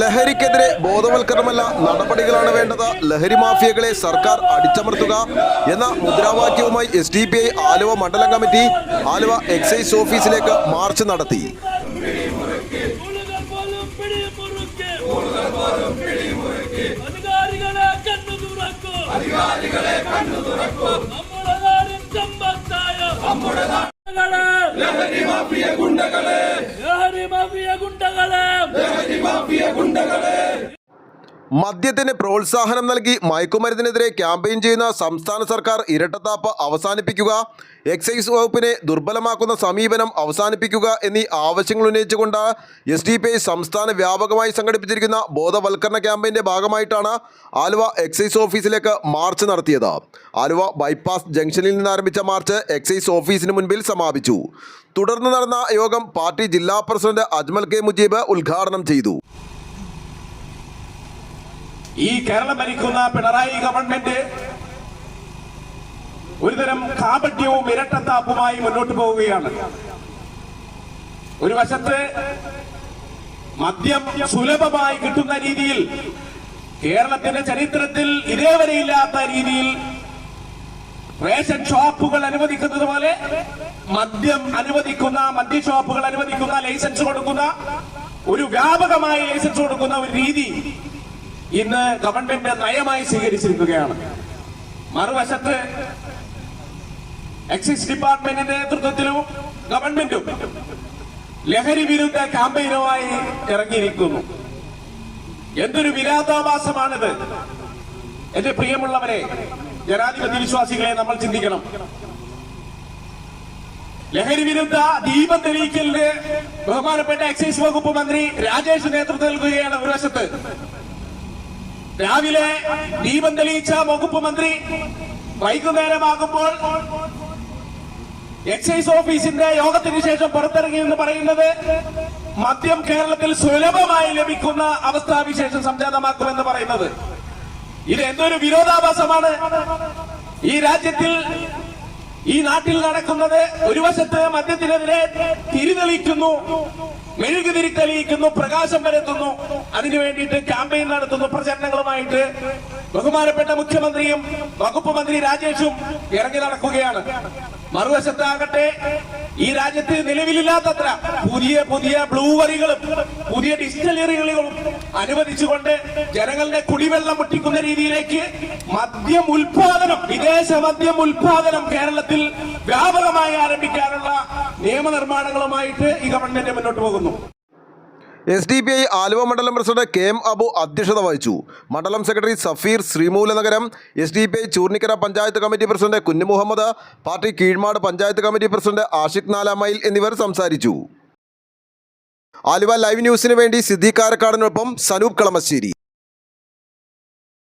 ലഹരിക്കെതിരെ ബോധവൽക്കരണമല്ല നടപടികളാണ് വേണ്ടത്. ലഹരി മാഫിയകളെ സർക്കാർ അടിച്ചമർത്തുക എന്ന മുദ്രാവാക്യവുമായി S D P I Aluva മണ്ഡലം കമ്മിറ്റി ആലുവ എക്സൈസ് ഓഫീസിലേക്ക് മാർച്ച് നടത്തി. ലഹരി മാഫിയ പിടിമുറുക്കി അധികാരികളെ കണ്ണു തുറക്കൂ അധികാരികളെ കണ്ണു തുറക്കൂ നമ്മുടെ നാടിൻ സമ്പത്തായ നമ്മുടെ ലഹരി മാഫിയ ഗുണ്ടകളെ ലഹരി മാഫിയ ഗുണ്ടകളെ ലഹരി മാഫിയ ഗുണ്ടകളെ മദ്യത്തിന് പ്രോത്സാഹനം നൽകി മയക്കുമരുന്നിനെതിരെ ക്യാമ്പയിൻ ചെയ്യുന്ന സംസ്ഥാന സർക്കാർ ഇരട്ടത്താപ്പ് അവസാനിപ്പിക്കുക എക്സൈസ് വകുപ്പിനെ ദുർബലമാക്കുന്ന സമീപനം അവസാനിപ്പിക്കുക എന്നീ ആവശ്യങ്ങൾ ഉന്നയിച്ചുകൊണ്ട് എസ് ഡി പി ഐ സംസ്ഥാന വ്യാപകമായി സംഘടിപ്പിച്ചിരിക്കുന്ന ബോധവൽക്കരണ ക്യാമ്പയിന്റെ ഭാഗമായിട്ടാണ് ആലുവ എക്സൈസ് ഓഫീസിലേക്ക് മാർച്ച് നടത്തിയത്. ആലുവ ബൈപ്പാസ് ജംഗ്ഷനിൽ നിന്ന് ആരംഭിച്ച മാർച്ച് എക്സൈസ് ഓഫീസിന് മുൻപിൽ സമാപിച്ചു. തുടർന്ന് നടന്ന യോഗം പാർട്ടി ജില്ലാ പ്രസിഡന്റ് അജ്മൽ കെ മുജീബ് ഉദ്ഘാടനം ചെയ്തു. ഈ കേരളം ഭരിക്കുന്ന പിണറായി ഗവൺമെന്റ് ഒരുതരം കാപട്യവും ഇരട്ടത്താപ്പുമായി മുന്നോട്ട് പോവുകയാണ്. ഒരു വശത്ത് മദ്യം സുലഭമായി കിട്ടുന്ന രീതിയിൽ കേരളത്തിന്റെ ചരിത്രത്തിൽ ഇതേവരെ ഇല്ലാത്ത രീതിയിൽ റേഷൻ ഷോപ്പുകൾ അനുവദിക്കുന്നത് പോലെ മദ്യം അനുവദിക്കുന്ന മദ്യ ഷോപ്പുകൾ അനുവദിക്കുന്ന ലൈസൻസ് കൊടുക്കുന്ന ഒരു വ്യാപകമായ ലൈസൻസ് കൊടുക്കുന്ന ഒരു രീതി ഇന്ന് ഗവൺമെന്റ് നയമായി സ്വീകരിച്ചിരിക്കുകയാണ്. മറുവശത്ത് എക്സൈസ് ഡിപ്പാർട്ട്മെന്റിന്റെ നേതൃത്വത്തിലും ഗവൺമെന്റും ലഹരി വിരുദ്ധ ക്യാമ്പയിനുമായി ഇറങ്ങിയിരിക്കുന്നു. എന്തൊരു വിരാതാഭാസമാണിത് എന്റെ പ്രിയമുള്ളവരെ ജനാധിപത്യ വിശ്വാസികളെ നമ്മൾ ചിന്തിക്കണം. ലഹരി വിരുദ്ധ ദീപം തെളിയിക്കലിന് ബഹുമാനപ്പെട്ട എക്സൈസ് വകുപ്പ് മന്ത്രി രാജേഷ് നേതൃത്വം നൽകുകയാണ് ഒരു വശത്ത് രാവിലെ ദീപം തെളിയിച്ച വകുപ്പ് മന്ത്രി വൈകുന്നേരമാകുമ്പോൾ എക്സൈസ് ഓഫീസിന്റെ യോഗത്തിന് ശേഷം പുറത്തിറങ്ങി എന്ന് പറയുന്നത് മദ്യം കേരളത്തിൽ സുലഭമായി ലഭിക്കുന്ന അവസ്ഥാവിശേഷം സംജാതമാക്കുമെന്ന് പറയുന്നത്. ഇത് എന്തൊരു വിരോധാഭാസമാണ്. ഈ രാജ്യത്തിൽ ഈ നാട്ടിൽ നടക്കുന്നത് ഒരു വശത്ത് മദ്യത്തിനെതിരെ തിരിതെളിക്കുന്നു. മെഴുകുതിരി തെളിയിക്കുന്നു പ്രകാശം പരത്തുന്നു. അതിനു വേണ്ടിയിട്ട് ക്യാമ്പയിൻ നടത്തുന്നു പ്രചരണങ്ങളുമായിട്ട്. ബഹുമാനപ്പെട്ട മുഖ്യമന്ത്രിയും വകുപ്പ് മന്ത്രി രാജേഷും ഇറങ്ങി നടക്കുകയാണ്. മറുവശത്താകട്ടെ ഈ രാജ്യത്ത് നിലവിലില്ലാത്തത്ര പുതിയ പുതിയ ബ്ലൂവറികളും പുതിയ ഡിസ്റ്റിലറികളും അനുവദിച്ചുകൊണ്ട് ജനങ്ങളുടെ കുടിവെള്ളം മുട്ടിക്കുന്ന രീതിയിലേക്ക് മദ്യം ഉൽപാദനം വിദേശ മദ്യം ഉൽപാദനം കേരളത്തിൽ വ്യാപകമായി ആരംഭിക്കാനുള്ള നിയമനിർമ്മാണങ്ങളുമായിട്ട് ഈ ഗവൺമെന്റ് മുന്നോട്ട് പോകുന്നു. S D P I Aluva മണ്ഡലം പ്രസിഡന്റ് കെ എം അബു അധ്യക്ഷത വഹിച്ചു. മണ്ഡലം secretary Safeer Sreemoolanagaram S D P I Choornikkara panchayat committee president Kunju Muhammad party Keezhmad panchayat committee president Ashiq Nalamile എന്നിവർ സംസാരിച്ചു. ആലുവ ലൈവ് ന്യൂസിന് വേണ്ടി സിദ്ദീഖ് കാരക്കാടിനൊപ്പം സനൂപ് കളമശ്ശേരി.